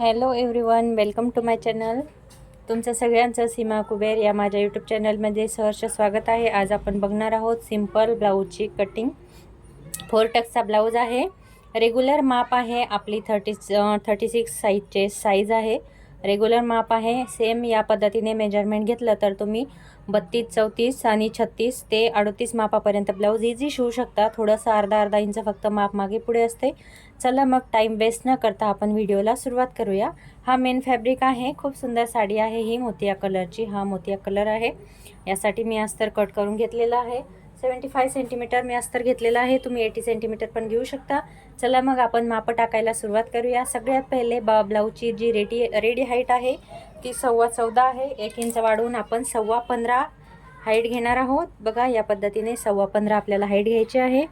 Hello everyone welcome to my channel. तुमचं सगळ्यांचं सीमा कुबेर या माझ्या यूट्यूब चॅनलमध्ये सहर्ष स्वागत आहे. आज आपण बघणार आहोत सिंपल ब्लाऊजची कटिंग. फोर टक्सचा ब्लाऊज आहे. रेग्युलर माप आहे. आपली थर्टी थर्टी सिक्स साईजचे साईज आहे. रेग्युलर माप आहे. सेम या पद्धतीने मेजरमेंट घेतलं तर तुम्ही बत्तीस चौतीस आणि छत्तीस ते अडतीस मापापर्यंत ब्लाऊज इझी शिवू शकता. थोडंसं अर्धा अर्धा इंच फक्त माप मागे पुढे असते. चला मग टाईम वेस्ट न करता आपण व्हिडिओला सुरुवात करूया. हा मेन फॅब्रिक आहे. खूप सुंदर साडी आहे. ही मोतिया कलरची हा मोतिया कलर आहे. यासाठी मी अस्तर कट करून घेतलेला आहे. सेवन्टी फाय सेंटीमीटर मी अस्तर घेतलेला आहे. तुम्ही एटी सेंटीमीटर पण घेऊ शकता. चला मग आपण मापं टाकायला सुरुवात करूया. सगळ्यात पहिले बा ब्लाऊजची जी रेडी रेडी हाईट आहे ती सव्वा चौदा आहे. एक इंच वाढवून आपण सव्वा पंधरा हाईट घेणार आहोत. बघा या पद्धतीने सव्वा पंधरा आपल्याला हाईट घ्यायची आहे.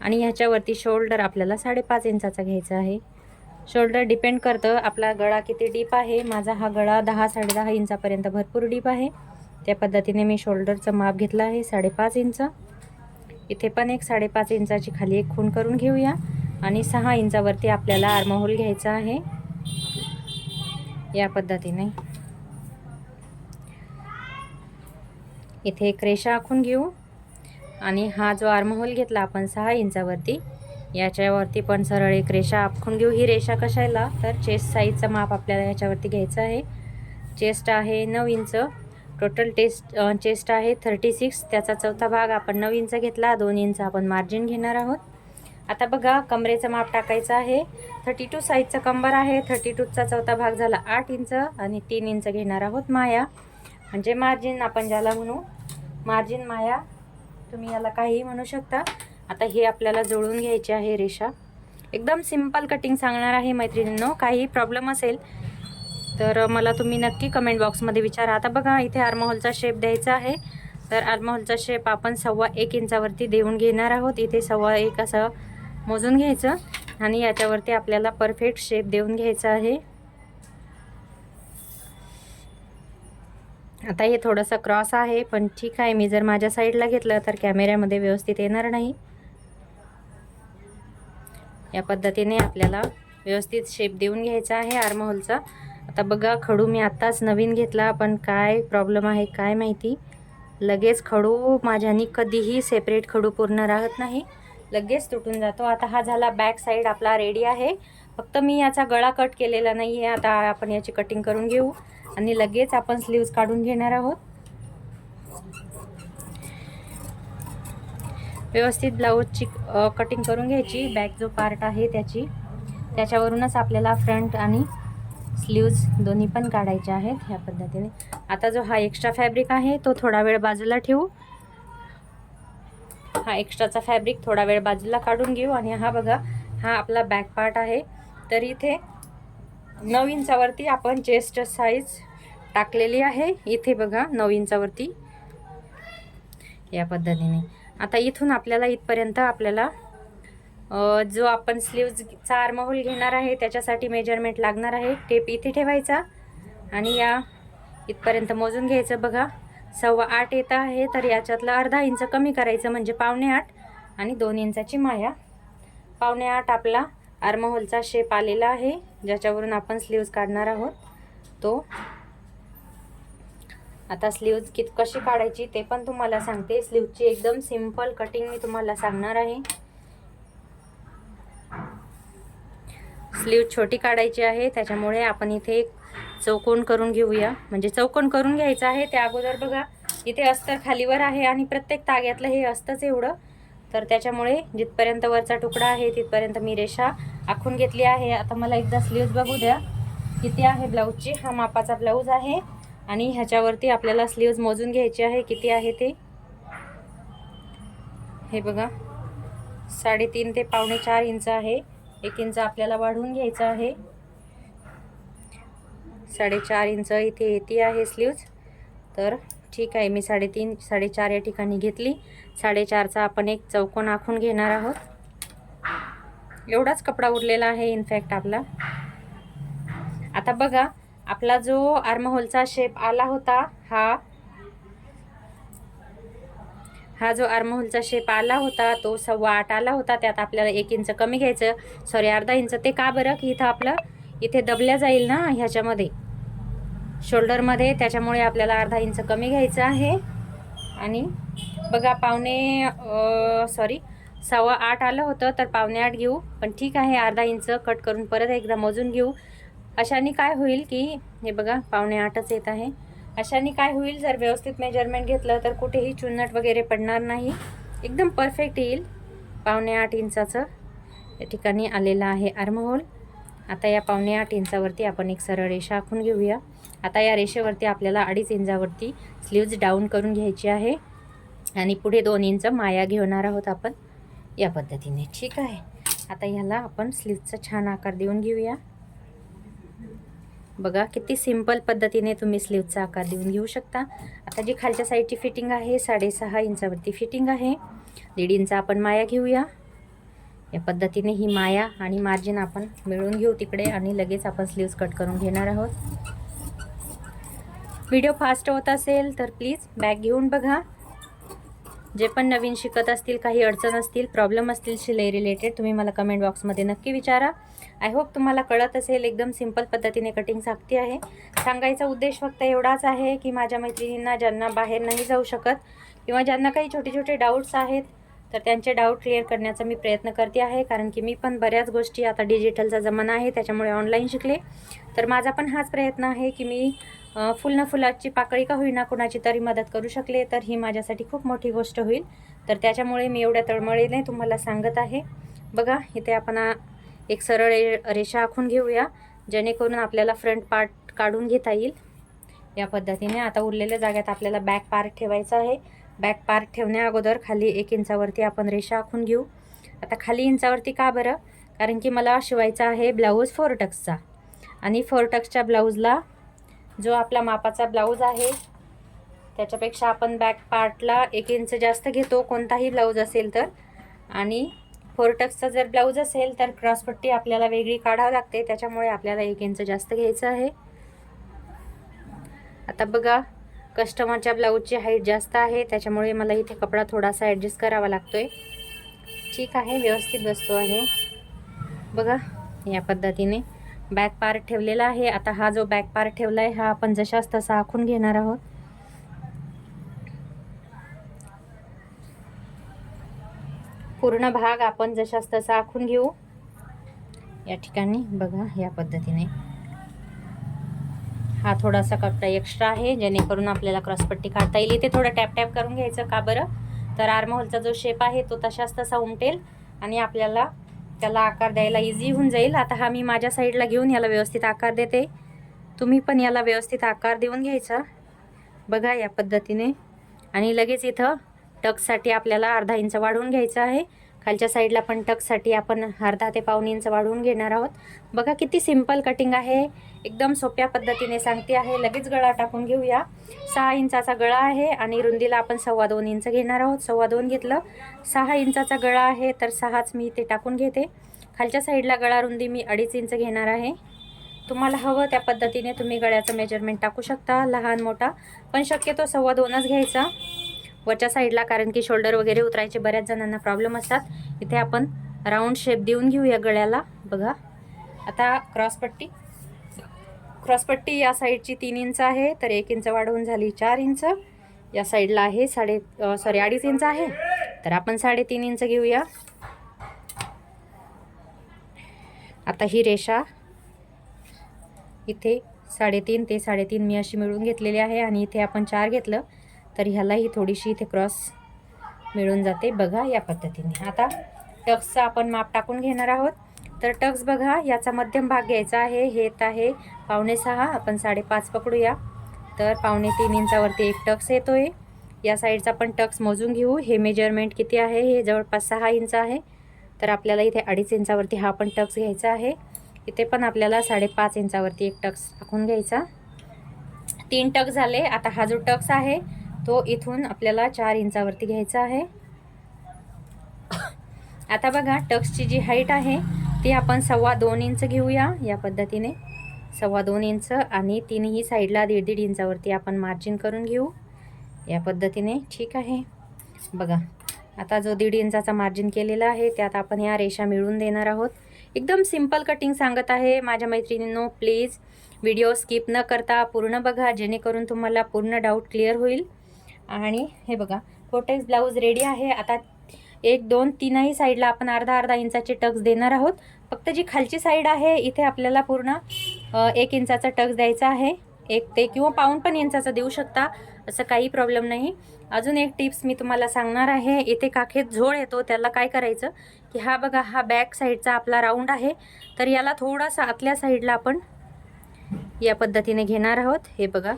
आणि ह्याच्यावरती शोल्डर आपल्याला साडेपाच इंचाचा घ्यायचा आहे. शोल्डर डिपेंड करतं आपला गळा किती डीप आहे. माझा हा गळा दहा साडेदहा इंचापर्यंत भरपूर डीप आहे. त्या पद्धतीने मी शोल्डरचं माप घेतलं आहे साडेपाच इंच. इथे पण एक साडेपाच इंचाची खाली एक खूण करून घेऊया. आणि सहा इंचावरती आपल्याला आर्महोल घ्यायचा आहे. या पद्धतीने. इथे एक रेषा आखून घेऊ. आणि हा जो आर्महोल घेतला आपण सहा इंचावरती याच्यावरती पण सरळ एक रेषा आखून घेऊ. ही रेषा कशाला? तर चेस्ट साईजचं माप आपल्याला याच्यावरती घ्यायचं आहे. चेस्ट आहे नऊ इंच. टोटल टेस्ट चेस्ट आहे थर्टी सिक्स. त्याचा चौथा भाग आपण नऊ इंच घेतला. दोन इंच आपण मार्जिन घेणार आहोत. आता बघा कमरेचं माप टाकायचं आहे. थर्टी टू साईजचा कंबर आहे. थर्टी टूचा चौथा भाग झाला आठ इंच आणि तीन इंच घेणार आहोत माया. म्हणजे मार्जिन आपण ज्याला म्हणू मार्जिन माया तुम्ही याला काहीही म्हणू शकता. आता हे आपल्याला जुळून घ्यायचे आहे रेषा. एकदम सिंपल कटिंग सांगणार आहे मैत्रिणींनो काही प्रॉब्लेम असेल तर मला तुम्ही नक्की कमेंट बॉक्समध्ये विचारा. आता बघा इथे आर्महॉलचा शेप द्यायचा आहे. तर आर्महॉलचा शेप आपण सव्वा एक इंचावरती देऊन घेणार आहोत. इथे सव्वा एक असं मोजून घ्यायचं आणि याच्यावरती आपल्याला परफेक्ट शेप देऊन घ्यायचा आहे. आता हे थोडंसं क्रॉस आहे पण ठीक आहे. मी जर माझ्या साईडला घेतलं तर कॅमेऱ्यामध्ये व्यवस्थित येणार नाही. या पद्धतीने आपल्याला व्यवस्थित शेप देऊन घ्यायचा आहे आर्महोलचा. आता बघा खडू मी आत्ताच नवीन घेतला. पण काय प्रॉब्लेम आहे काय माहिती? लगेच खडू माझ्यानी कधीही सेपरेट खडू पूर्ण राहत नाही. लगेच तुटून जातो. आता हा झाला बॅक साईड आपला रेडी आहे. फक्त मी याचा गळा कट केलेला नाही आहे आता आपण याची कटिंग करून घेऊ. आणि लगेच आपण स्लीव्ज काढून घेणार आहोत. व्यवस्थित ब्लाऊजची कटिंग करून घ्यायची. बॅक जो पार्ट आहे त्याची त्याच्यावरूनच आपल्याला फ्रंट आणि स्लीव्ज दोन्ही पण काढायचे आहेत ह्या पद्धतीने. आता जो हा एक्स्ट्रा फॅब्रिक आहे तो थोडा वेळ बाजूला ठेवू. हा एक्स्ट्राचा फॅब्रिक थोडा वेळ बाजूला काढून घेऊ आणि हा बघा हा आपला बॅक पार्ट आहे. तर इथे नऊ इंचावरती आपण चेस्ट साईज टाकलेली आहे. इथे बघा नऊ इंचावरती. या पद्धतीने. आता इथून आपल्याला इथपर्यंत आपल्याला जो आपण स्लीव्जचा आर्महोल घेणार आहे त्याच्यासाठी मेजरमेंट लागणार आहे. टेप इथे ठेवायचा आणि या इथपर्यंत मोजून घ्यायचं बघा. सव्वा आठ येत आहे तर याच्यातलं अर्धा इंच कमी करायचं म्हणजे पावणे आठ आणि दोन इंचाची माया. पावणे आठ आपला आर्महोलचा शेप आलेला आहे ज्याच्यावरून आपण स्लीव्ज काढणार आहोत. तो आता स्लीव्ज कित कशी काढायची ते पण तुम्हाला सांगते. स्लीवची एकदम सिंपल कटिंग मी तुम्हाला सांगणार आहे. स्लीव छोटी काढायची आहे त्याच्यामुळे आपण इथे एक चौकोन करून घेऊया. म्हणजे चौकोन करून घ्यायचं आहे त्या अगोदर बघा इथे अस्तर खालीवर आहे आणि प्रत्येक ताग्यातलं हे असतंच एवढं. तर त्याच्यामुळे जिथपर्यंत वरचा तुकडा आहे तिथपर्यंत मी रेषा आखून घेतली आहे. आता मला एकदा स्लीव्ज बघू द्या. किती आहे ब्लाऊजची हा मापाचा ब्लाऊज आहे. आणि ह्याच्यावरती आपल्याला स्लीव्ज मोजून घ्यायची आहे. किती आहे ते? हे बघा. साडेतीन ते पावणे चार इंच आहे. एक इंच आपल्याला वाढवून घ्यायचं आहे. साडेचार इंच इथे येते आहे स्लीव्ज तर ठीक आहे मी साडेतीन साडेचार या ठिकाणी घेतली. साडेचारचा आपण एक चौकोन आखून घेणार आहोत. एवढाच कपडा उरलेला आहे इनफॅक्ट आपला. आता बघा आपला जो आर्महोलचा शेप आला होता हा हा जो आर्महोलचा शेप आला होता तो सव्वा आठ आला होता. त्यात आपल्याला एक इंच कमी घ्यायचं. सॉरी अर्धा इंच ते का बरं? की इथं आपलं इथे दबल्या जाईल ना ह्याच्यामध्ये. शोल्डरमध्ये त्याच्यामुळे आपल्याला अर्धा इंच कमी घ्यायचं आहे. आणि बघा पावणे सॉरी सव्वा आठ आलं होतं तर पावणे आठ घेऊ. पण ठीक आहे अर्धा इंच कट करून परत एकदा मोजून घेऊ. अशाने काय होईल की हे बघा पावणे आठच येत आहे. अशाने काय होईल? जर व्यवस्थित मेजरमेंट घेतलं तर कुठेही चुन्नट वगैरे पडणार नाही. एकदम परफेक्ट येईल. पावणे आठ इंचाचं या ठिकाणी आलेलं आहे आर्महोल आता या पावणे आठ इंचावरती आपण एक सरळ रेषा आखून घेऊया. आता या रेषेवरती आपल्याला अडीच इंचावरती स्लीव्ज डाऊन करून घ्यायची आहे. आणि पुढे दोन इंच माया घेणार आहोत आपण. या पद्धतीने. ठीक आहे. आता ह्याला आपण स्लीवचा छान आकार देऊन घेऊया. बघा किती सिंपल पद्धतीने तुम्ही स्लीवचा आकार देऊन घेऊ शकता. आता जी खालच्या साईडची फिटिंग आहे साडेसहा इंचावरती फिटिंग आहे. दीड इंच आपण माया घेऊया. या पद्धतीने ही माया आणि मार्जिन आपण मिळवून घेऊ तिकडे आणि लगेच आपण स्लीव्स कट करून घेणार आहोत. व्हिडिओ फास्ट होत असेल तर प्लीज बॅग घेऊन बघा. जे पण नवीन शिकत असतील काही अडचण असतील प्रॉब्लेम असतील शिलाई रिलेटेड तुम्ही मला कमेंट बॉक्समध्ये नक्की विचारा. आय होप तुम्हाला कळत असेल एकदम सिंपल पद्धतीने कटिंग सांगते आहे. सांगायचा उद्देश फक्त एवढाच आहे की माझ्या मैत्रिणींना ज्यांना बाहेर नाही जाऊ शकत किंवा ज्यांना काही छोटे छोटे डाऊट्स आहेत तर त्यांचे डाऊट क्लिअर करण्याचा मी प्रयत्न करते आहे. कारण की मी पण बऱ्याच गोष्टी आता डिजिटलचा जमाना आहे त्याच्यामुळे ऑनलाईन शिकले. तर माझा पण हाच प्रयत्न आहे की मी फुल ना फुलाची पाकळी का होईना कोणाची तरी मदत करू शकले तर ही माझ्यासाठी खूप मोठी गोष्ट होईल. तर त्याच्यामुळे मी एवढ्या तळमळीने तुम्हाला सांगत आहे. बघा इथे आपण एक सरळ रे- रेषा आखून घेऊया जेणेकरून आपल्याला फ्रंट पार्ट काढून घेता येईल. या पद्धतीने आता उरलेल्या जाग्यात आपल्याला बॅक पार्ट ठेवायचा आहे. बॅक पार्ट ठेवण्या अगोदर खाली एक इंचावरती आपण रेषा आखून घेऊ. आता खाली इंचावरती का बरं? कारण की मला शिवायचा आहे ब्लाऊज फोर टक्सचा आणि फोर टक्सच्या ब्लाऊजला जो आपला मापाचा ब्लाऊज आहे त्याच्यापेक्षा आपण बॅक पार्टला एक इंच जास्त घेतो कोणताही ब्लाऊज असेल तर. आणि फोर टक्सचा जर ब्लाऊज असेल तर क्रॉसपट्टी आपल्याला वेगळी काढावं लागते त्याच्यामुळे आपल्याला एक इंच जास्त घ्यायचं आहे. आता बघा कस्टमरच्या ब्लाऊजची हाईट जास्त आहे त्याच्यामुळे मला इथे कपडा थोडासा ॲडजस्ट करावा लागतोय. ठीक आहे व्यवस्थित बसतो आहे. बघा या पद्धतीने. बॅक पार्ट ठेवलेला आहे. आता हा जो बॅक पार्ट ठेवला आहे हा आपण जशाच तसा आखून घेणार आहोत. पूर्ण भाग आपण जशाच तसा आखून घेऊ. या ठिकाणी बघा या पद्धतीने. हा थोडासा कपडा एक्स्ट्रा आहे जेणेकरून आपल्याला क्रॉसपट्टी काढता येईल. इथे थोडं टॅप टॅप करून घ्यायचं का बरं? तर आर्महोलचा जो शेप आहे तो तशाच तसा उमटेल आणि आपल्याला त्याला आकार द्यायला इझी होऊन जाईल. आता हा मी माझ्या साईडला घेऊन याला व्यवस्थित आकार देते. तुम्ही पण याला व्यवस्थित आकार देऊन घ्यायचा. बघा या पद्धतीने. आणि लगेच इथं टकसाठी आपल्याला अर्धा इंच वाढवून घ्यायचं आहे. खालच्या साईडला पण टकसाठी आपण अर्धा ते पाऊन इंच वाढवून घेणार आहोत. बघा किती सिंपल कटिंग आहे. एकदम सोप्या पद्धतीने सांगते आहे. लगेच गळा टाकून घेऊया. सहा इंचाचा गळा आहे आणि रुंदीला आपण सव्वा दोन इंच घेणार आहोत. सव्वा दोन घेतलं. सहा इंचाचा गळा आहे तर सहाच मी ते टाकून घेते. खालच्या साईडला गळा रुंदी मी अडीच इंच घेणार आहे. तुम्हाला हवं त्या पद्धतीने तुम्ही गळ्याचं मेजरमेंट टाकू शकता. लहान मोठा. पण शक्यतो सव्वा दोनच घ्यायचा. वरच्या साईडला कारण की शोल्डर वगैरे उतरायचे बऱ्याच जणांना प्रॉब्लेम असतात. इथे आपण राऊंड शेप देऊन घेऊया गळ्याला. बघा. आता क्रॉसपट्टी क्रॉसपट्टी या साईडची तीन इंच आहे तर एक इंच वाढवून झाली चार इंच. या साईडला आहे साडे सॉरी अडीच इंच आहे. तर आपण साडेतीन इंच घेऊया. आता ही रेषा. इथे साडेतीन ते साडेतीन मी अशी मिळून घेतलेली आहे आणि इथे आपण चार घेतलं. तर ह्यालाही थोडीशी इथे क्रॉस मिळून जाते. बघा या पद्धतीने. आता टक्सचा आपण माप टाकून घेणार आहोत. तर टक्स बघा याचा मध्यम भाग घ्यायचा आहे. हे येत आहे पावणे सहा. आपण साडेपाच पकडूया. तर पावणे तीन इंचावरती एक टक्स येतो आहे या साईडचा पण टक्स मोजून घेऊ. हे मेजरमेंट किती आहे? हे जवळपास सहा इंच आहे. तर आपल्याला इथे अडीच इंचावरती हा पण टक्स घ्यायचा आहे. इथे पण आपल्याला साडेपाच इंचावरती एक टक्स टाकून घ्यायचा. तीन टक्स झाले. आता हा जो टक्स आहे तो इथून आपल्याला चार इंचावरती घ्यायचा आहे. आता बघा टक्सची जी हाईट आहे ती आपण सव्वा दोन इंच घेऊया या पद्धतीने. सव्वा दोन इंच आणि तिन्ही साईडला दीड दीड इंचावरती आपण मार्जिन करून घेऊ. या पद्धतीने ठीक आहे. बघा आता जो दीड इंचाचा मार्जिन केलेला आहे त्यात आपण ह्या रेषा मिळून देणार आहोत. एकदम सिंपल कटिंग सांगत आहे माझ्या मैत्रिणींनो प्लीज व्हिडिओ स्किप न करता पूर्ण बघा जेणेकरून तुम्हाला पूर्ण डाऊट क्लिअर होईल. आणि हे बघा फोटेक्स ब्लाऊज रेडी आहे. आता एक दोन तीनही साईडला आपण अर्धा अर्धा इंचाचे टक्स देणार आहोत. फक्त जी खालची साईड आहे इथे आपल्याला पूर्ण एक इंचाचा टक्स द्यायचा आहे. एक ते किंवा पाऊन पण इंचाचा देऊ शकता असं काही प्रॉब्लेम नाही. अजून एक टिप्स मी तुम्हाला सांगणार आहे. इथे काखेत झोळ येतो त्याला काय करायचं? की हा बघा हा बॅक साईडचा आपला राऊंड आहे. तर याला थोडासा आतल्या साईडला आपण या पद्धतीने घेणार आहोत. हे बघा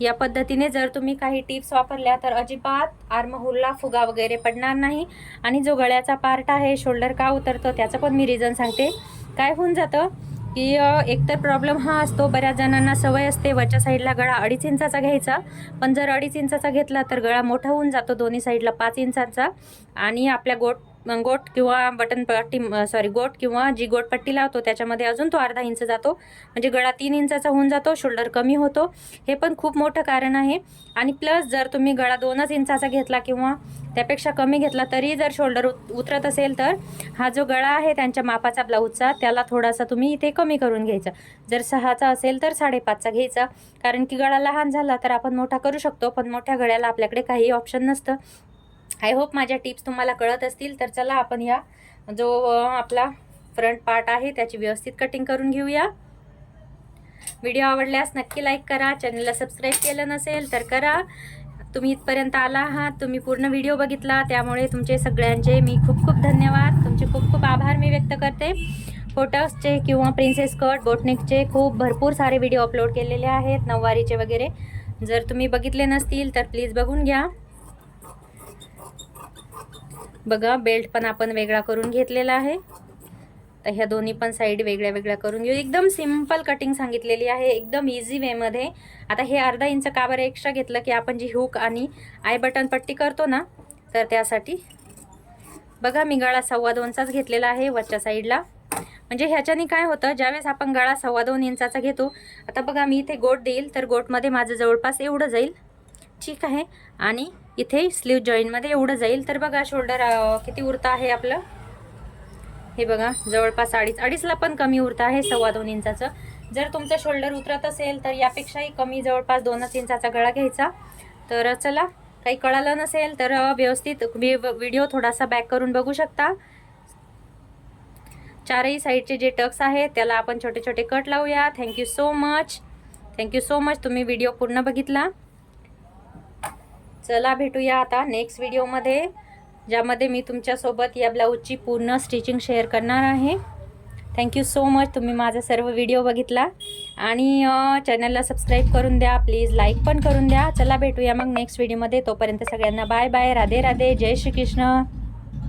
या पद्धतीने जर तुम्ही काही टिप्स वापरल्या तर अजिबात आर्महोलला फुगा वगैरे पडणार नाही. आणि जो गळ्याचा पार्ट आहे शोल्डर का उतरतो त्याचं पण मी रिझन सांगते. काय होऊन जातं की एकतर प्रॉब्लेम हा असतो बऱ्याच जणांना सवय असते वरच्या साईडला गळा अडीच इंचाचा घ्यायचा. पण जर अडीच इंचाचा घेतला तर गळा मोठा होऊन जातो दोन्ही साईडला पाच इंचाचा. आणि आपल्या गोट गोट किंवा बटन पट्टी सॉरी गोट किंवा जी गोट पट्टी लावतो त्याच्यामध्ये अजून तो अर्धा इंच जातो. म्हणजे गळा तीन इंचाचा होऊन जातो शोल्डर कमी होतो. हे पण खूप मोठं कारण आहे. आणि प्लस जर तुम्ही गळा दोनच इंचाचा घेतला किंवा त्यापेक्षा कमी घेतला तरी जर शोल्डर उतरत असेल तर हा जो गळा आहे त्यांच्या मापाचा ब्लाऊजचा त्याला थोडासा तुम्ही इथे कमी करून घ्यायचा. जर सहाचा असेल तर साडेपाचचा घ्यायचा. कारण की गळा लहान झाला तर आपण मोठा करू शकतो पण मोठ्या गळ्याला आपल्याकडे काही ऑप्शन नसतं. आय होप माझ्या टिप्स तुम्हाला कळत असतील. तर चला आपण या जो आपला फ्रंट पार्ट आहे त्याची व्यवस्थित कटिंग करून घेऊया. व्हिडिओ आवडल्यास नक्की लाईक करा. चॅनलला सबस्क्राईब केलं नसेल तर करा. तुम्ही इथपर्यंत आला आहात तुम्ही पूर्ण व्हिडिओ बघितला त्यामुळे तुमचे सगळ्यांचे मी खूप खूप धन्यवाद. तुमचे खूप खूप आभार मी व्यक्त करते. फोटोजचे किंवा प्रिन्सेस कट बोटनेकचे खूप भरपूर सारे व्हिडिओ अपलोड केलेले आहेत नऊवारीचे वगैरे. जर तुम्ही बघितले नसतील तर प्लीज बघून घ्या. बघा बेल्ट पण आपण वेगळा करून घेतलेला आहे. तर ह्या दोन्ही पण साईड वेगळ्या वेगळ्या करून घेऊ. एकदम सिंपल कटिंग सांगितलेली आहे. एकदम इझी वेमध्ये आता हे अर्धा इंच का बरं एक्स्ट्रा घेतलं की आपण जी हुक आणि आय बटन पट्टी करतो ना तर त्यासाठी बघा मी गळा सव्वा दोनचाच घेतलेला आहे वरच्या साईडला म्हणजे ह्याच्याने काय होतं ज्यावेळेस आपण गळा सव्वा दोन इंचाचा घेतो आता बघा मी इथे गोट देईल तर गोटमध्ये माझं जवळपास एवढं जाईल. ठीक आहे. आणि इथे स्लीव जॉईनमध्ये एवढं जाईल. तर बघा शोल्डर किती उरतं आहे आपलं? हे बघा जवळपास अडीच अडीचला पण कमी उरतं आहे सव्वा दोन इंचाचं. जर तुमचं शोल्डर उतरत असेल तर यापेक्षाही कमी जवळपास दोनच इंचाचा गळा घ्यायचा. तर चला काही कळालं नसेल तर व्यवस्थित व्हिडिओ थोडासा बॅक करून बघू शकता. चारही साईडचे जे टक्स आहेत त्याला आपण छोटे छोटे कट लावूया thank you so much thank you so much तुम्ही व्हिडिओ पूर्ण बघितला. चला भेटूया आता नेक्स्ट व्हिडिओमध्ये ज्यामध्ये मी तुमच्यासोबत या ब्लाऊजची पूर्ण स्टिचिंग शेअर करणार आहे. थँक्यू सो मच तुम्ही माझा सर्व व्हिडिओ बघितला. आणि चॅनलला सबस्क्राईब करून द्या. प्लीज लाईक पण करून द्या. चला भेटूया मग नेक्स्ट व्हिडिओमध्ये तोपर्यंत सगळ्यांना बाय बाय राधे राधे. जय श्री कृष्ण